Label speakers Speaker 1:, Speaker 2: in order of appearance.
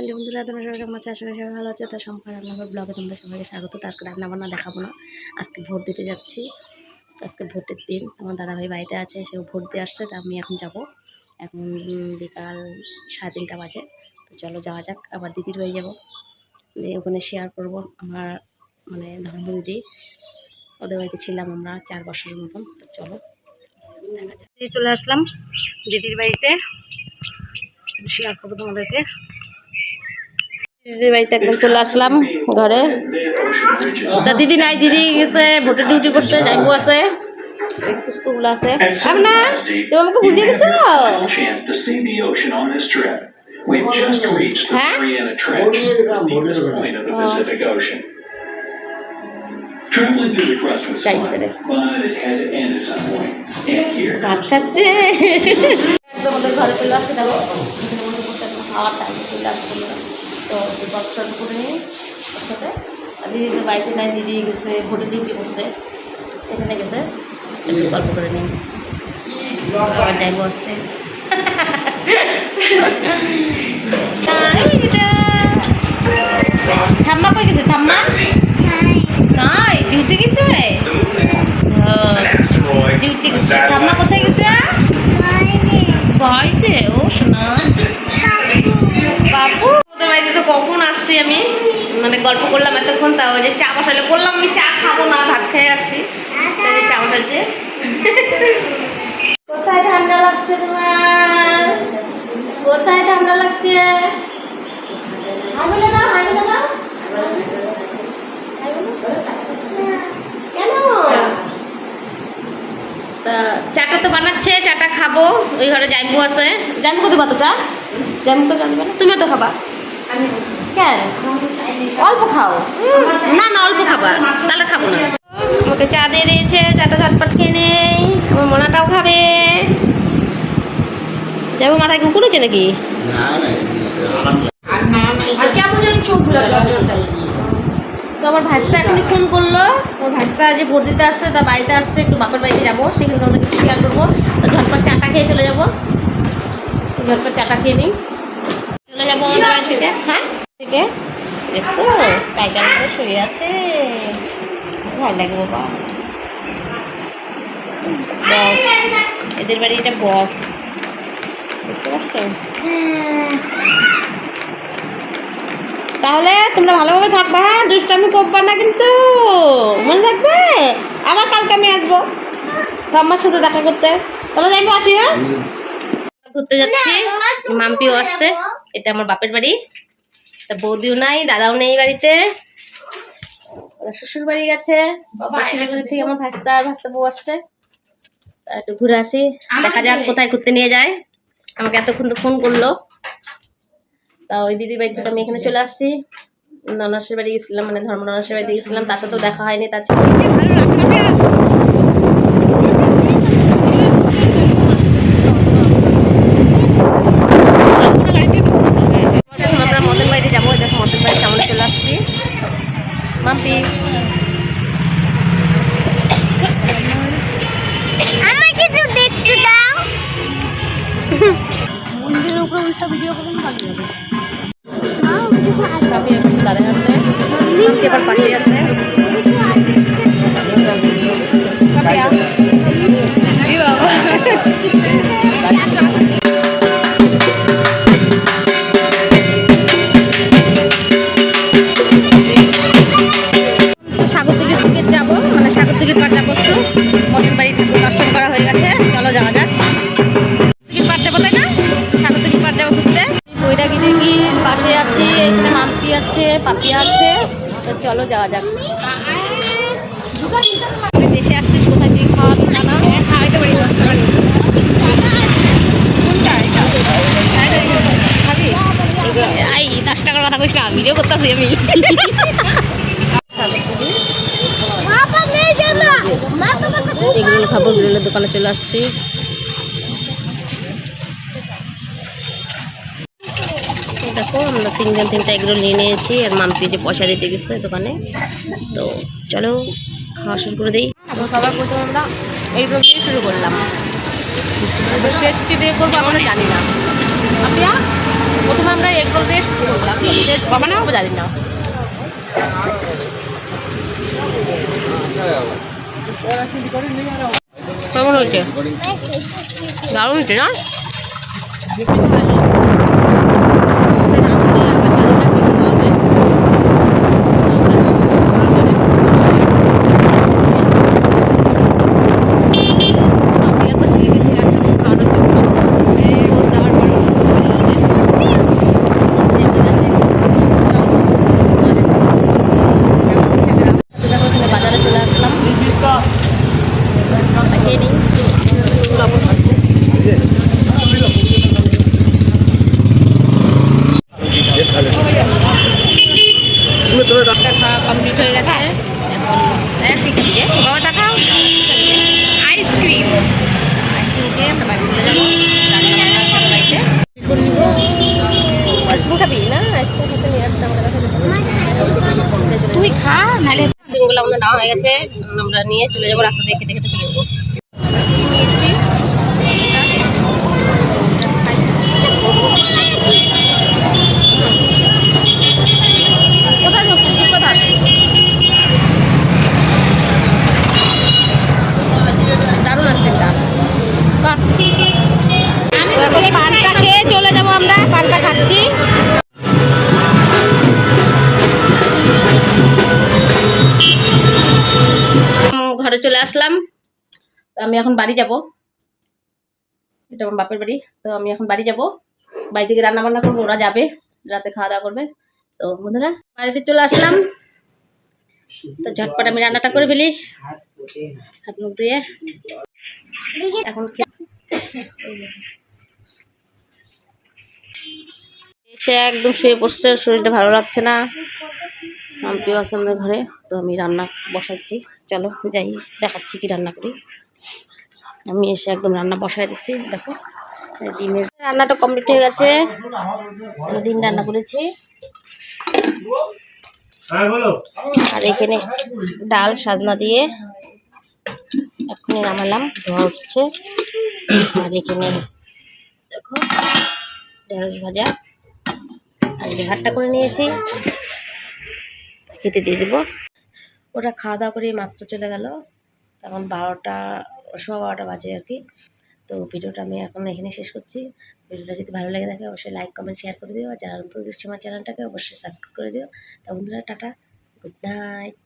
Speaker 1: Hello বন্ধুরা, তোমরা সবাই কেমন আছো? আশা সবাই ভালো আছো। তো সম্পর্কে রান্নাঘর ব্লগে তোমরা সবাইকে স্বাগত। তো আজকে রান্না বান্না দেখাবো না। আজকে ভোট দিতে যাচ্ছি। আজকে ভোটের দিন। আমার দাদাভাই বাড়িতে আছে, সেও ভোট দিয়ে আসছে, তো আমি এখন যাব। এখন বিকাল সাড়ে তিনটা বাজে। তো চলো যাওয়া যাক, আবার দিদির হয়ে যাব। ওখানে শেয়ার করব আমার মানে ধর্ম দিদি। ওদের বাড়িতে ছিলাম আমরা চার বছরের মতন। তো চলো চলে আসলাম দিদির বাড়িতে। শেয়ার করব তোমাদেরকে। দিদির বাড়িতে একদম চলে আসলাম ঘরে তা দিদি নাই দিদি গেছে ভোটের ডিউটি করছে যাইবো আছে পুষ্পগুলো আছে না তুমি আমাকে ভুলিয়ে গেছো ঘরে চলে আসছে মনে খাওয়ার টাইম চলে আসছে তো টল্প করে সাথে দিদি তো বাড়িতে নাই দিদি গেছে ভোটের ডিউটি করছে। সেখানে গেছে। একটু গল্প করে নিই। আবার যাইবো আসছে ঠাম্মা কই গেছে ঠাম্মা? নাই ডিউটি গেছে? ডিউটি গেছে। ঠাম্মা কোথায় গেছে? ও শোনা করলাম এতক্ষণ তাও ওই যে চা বসালে বললাম আমি চা খাব না ভাত খেয়ে আসছি। চা বসাচ্ছে। কোথায় ঠান্ডা লাগছে তোমার? কোথায় ঠান্ডা লাগছে? হামিলে দাও হামিলে দাও। কেন? তা চাটা তো বানাচ্ছে চাটা খাব। ওই ঘরে জাইমু আছে। জাইমুকে দেবা তো চা? জাইমুকে চা দেবে না। তুমিও তো খাবা। কেন? অল্প খাও। না না অল্প খাবার তাহলে খাব না। আমাকে চা দিয়ে দিয়েছে চাটা ঝটপট খেয়ে নেই। আমার মোনাটাও খাবে। যাব মাথায় কুকুর হচ্ছে নাকি? তো আমার ভাইস্তা এখনই ফোন করল। আমার ভাইস্তা যে ভোট দিতে আসছে তা বাড়িতে আসছে একটু বাপের বাড়িতে যাব। সেখানে তোমাদেরকে শেয়ার করব। তো ঝটপট চাটা খেয়ে চলে যাব। ঝটপট চাটা খেয়ে নিই। চলে যাব আমাদের বাড়ি থেকে। হ্যাঁ? থেকে দেখছ করে শুয়ে আছে। ভালো লাগে বাবা। বস এদের বাড়ি এটা বস। দেখতে পাচ্ছ? তাহলে তোমরা ভালোভাবে থাকবে হ্যাঁ? দুষ্টামি করবে না কিন্তু। মনে থাকবে? আবার কালকে আমি আসব। ঠাম্মার সাথে দেখা করতে। তাহলে যাইবো আসি হ্যাঁ? ঘুরতে যাচ্ছি। মাম্পিও আসছে। এটা আমার বাপের বাড়ি। তা বৌদিও নাই দাদাও নেই বাড়িতে। ওরা শ্বশুর বাড়ি গেছে। শিলিগুড়ি থেকে আমার ভাস্তা আর ভাস্তা বউ আসছে। একটু ঘুরে আসি। দেখা যাক কোথায় ঘুরতে নিয়ে যায়। আমাকে এতক্ষণ তো ফোন করল। তা ওই দিদির বাড়িতে আমি এখানে চলে আসছি। ননাসের বাড়ি গেছিলাম মানে ধর্ম ননাসের বাড়িতে গেছিলাম। তার সাথেও দেখা হয়নি তার উল্টা ভিডিও করলে ভালো লাগে মাম্পি এখন দাঁড়িয়ে আছে। আছে সাগর যাব মানে সাগর দিঘির পার যাব একটু। মদন বাড়ি ঠাকুর দর্শন করা হয়ে গেছে। চলো যাওয়া যাক। বৈরাগী দিঘির পাশে আছে এখানে মাম্পি আছে পাপিয়া আছে। তো চলো যাওয়া যাক। দেশে আসছিস কোথায় কি খাওয়াবি না না খাওয়াইতে পারি আই দশ টাকার কথা কইস না ভিডিও করতেছি আমি। এগুলো খাব দোকানে চলে আসছি। দেখো, আমরা তিনজন তিনটা এগুলো নিয়ে নিয়েছি, আর মাম্পি যে পয়সা দিতে গেছে দোকানে। তো চলো, খাওয়া শুরু করে দিই। সবার প্রথমে আমরা এইগুলো দিয়ে শুরু করলাম। শেষ কি দিয়ে করব আমরা জানি না। আপিয়া, প্রথমে আমরা এগরোল দিয়ে শুরু করলাম। শেষ কবে না জানি না। কেমন হয়েছে? দারুণ হয়েছে না বাজারে চলে আসলাম খেয়ে নিই খাওয়া কমপ্লিট হয়ে গেছে। এখন আইসক্রিম খেয়ে আমরা বাড়ি চলে যাব। করে নিবো আইসক্রিম খাবি না? আইসক্রিম খেতে নিয়ে আসছে আমাদের তুই খা নাহলে আইসক্রিমগুলো আমাদের নেওয়া হয়ে গেছে। আমরা নিয়ে চলে যাব রাস্তা দিয়ে খেতে খেতে চলে যাব। কি নিয়েছি? দারুণ। তো এখন পানটা খেয়ে চলে যাব আমরা পানটা খাচ্ছি। ঘরে চলে আসলাম। আমি এখন বাড়ি যাব। এটা আমার বাপের বাড়ি, তো আমি এখন বাড়ি যাব। বাড়ি থেকে রান্না বান্না করব, ওরা যাবে, রাতে খাওয়া দাওয়া করবে। তো বন্ধুরা, বাড়িতে চলে আসলাম। তো ঝটপট আমি রান্নাটা করে ফেলি। হাত মুখ দিয়ে এখন এসে একদম শুয়ে পড়ছে, শরীরটা ভালো লাগছে না। আম্পিও আছে ঘরে, তো আমি রান্না বসাচ্ছি। চলো যাই, দেখাচ্ছি কি রান্না করি। আমি এসে একদম রান্না বসাই দিচ্ছি দেখো। ডিমের রান্নাটা কমপ্লিট হয়ে গেছে। ডিম রান্না করেছি। আর এখানে ডাল সাজনা দিয়ে এখনই নামালাম ধোয়া উঠছে। আর এখানে দেখো ঢেঁড়স ভাজা। আর ভাতটা করে নিয়েছি খেতে দিয়ে দেবো। ওরা খাওয়া দাওয়া করে মাত্র চলে গেল। তখন বারোটা, সোয়া বারোটা বাজে আর কি। তো ভিডিওটা আমি এখন এখানে শেষ করছি। ভিডিওটা যদি ভালো লাগে থাকে, অবশ্যই লাইক কমেন্ট শেয়ার করে দিও। আর যারা নতুন দেখছ আমার চ্যানেলটাকে অবশ্যই সাবস্ক্রাইব করে দিও। তা বন্ধুরা, টাটা। Good night